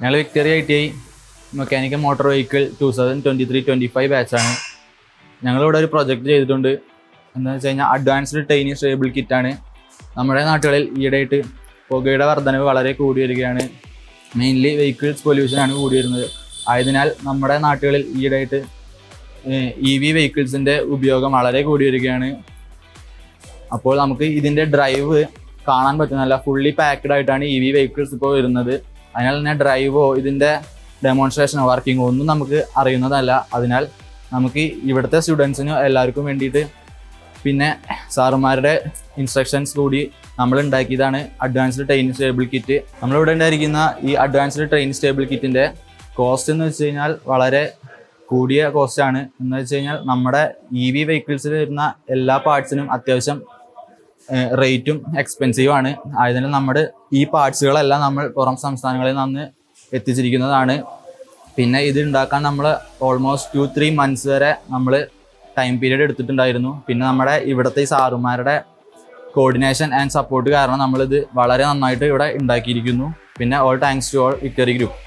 ഞങ്ങൾ Victoria I T I mechanical motor vehicle two thousand twenty three twenty five ബാച്ചാണ് ഞങ്ങളിവിടെ ഒരു project ചെയ്തിട്ടുണ്ട്. എന്താണെന്ന് വെച്ച് കഴിഞ്ഞാൽ അഡ്വാൻസ്ഡ് ട്രെയിനിങ് സ്റ്റേബിൾ കിറ്റാണ് നമ്മുടെ നാട്ടുകളിൽ ഈയിടെയായിട്ട് പുകയുടെ വർധനവ് വളരെ കൂടി വരികയാണ് മെയിൻലി വെഹിക്കിൾസ് പൊല്യൂഷനാണ് കൂടി വരുന്നത് ആയതിനാൽ നമ്മുടെ നാട്ടുകളിൽ ഈയിടെയായിട്ട് ഇ വി വെഹിക്കിൾസിന്റെ ഉപയോഗം വളരെ കൂടി വരികയാണ് അപ്പോൾ നമുക്ക് ഇതിന്റെ ഡ്രൈവ് കാണാൻ പറ്റുന്നതല്ല. ഫുള്ളി പാക്ക്ഡ് ആയിട്ടാണ് ഇ വി വെഹിക്കിൾസ് ഇപ്പോൾ വരുന്നത്. അതിനാൽ തന്നെ ഡ്രൈവോ ഇതിന്റെ ഡെമോൺസ്ട്രേഷനോ വർക്കിങ്ങോ ഒന്നും നമുക്ക് അറിയുന്നതല്ല. അതിനാൽ നമുക്ക് ഇവിടുത്തെ സ്റ്റുഡൻസിനും എല്ലാവർക്കും വേണ്ടിയിട്ട് പിന്നെ സാറുമാരുടെ ഇൻസ്ട്രക്ഷൻസ് കൂടി നമ്മൾ ഉണ്ടാക്കിയതാണ്. അഡ്വാൻസ്ഡ് ട്രെയിൻ സ്റ്റേബിൾ കിറ്റ് നമ്മളിവിടെ ഉണ്ടായിരിക്കുന്ന ഈ അഡ്വാൻസ്ഡ് ട്രെയിൻ സ്റ്റേബിൾ കിറ്റിന്റെ കോസ്റ്റ് എന്ന് വെച്ച് കഴിഞ്ഞാൽ വളരെ കൂടിയ കോസ്റ്റാണ് എന്ന് വെച്ച് കഴിഞ്ഞാൽ നമ്മുടെ ഇ വി വെഹിക്കിൾസിൽ വരുന്ന എല്ലാ പാർട്സിനും അത്യാവശ്യം റേറ്റും എക്സ്പെൻസീവ് ആണ്. ആയതിനാൽ നമ്മുടെ ഈ പാർട്സുകളെല്ലാം നമ്മൾ പുറം സംസ്ഥാനങ്ങളിൽ നിന്ന് എത്തിച്ചിരിക്കുന്നതാണ്. പിന്നെ ഇത് ഉണ്ടാക്കാൻ നമ്മൾ ഓൾമോസ്റ്റ് ടു ത്രീ മന്ത്സ് വരെ നമ്മൾ ടൈം പീരീഡ് എടുത്തിട്ടുണ്ടായിരുന്നു. പിന്നെ നമ്മുടെ ഇവിടുത്തെ സാറുമാരുടെ കോർഡിനേഷൻ ആൻഡ് സപ്പോർട്ട് കാരണം നമ്മളിത് വളരെ നന്നായിട്ട് ഇവിടെ ഉണ്ടാക്കിയിരിക്കുന്നു. പിന്നെ all thanks to all victory group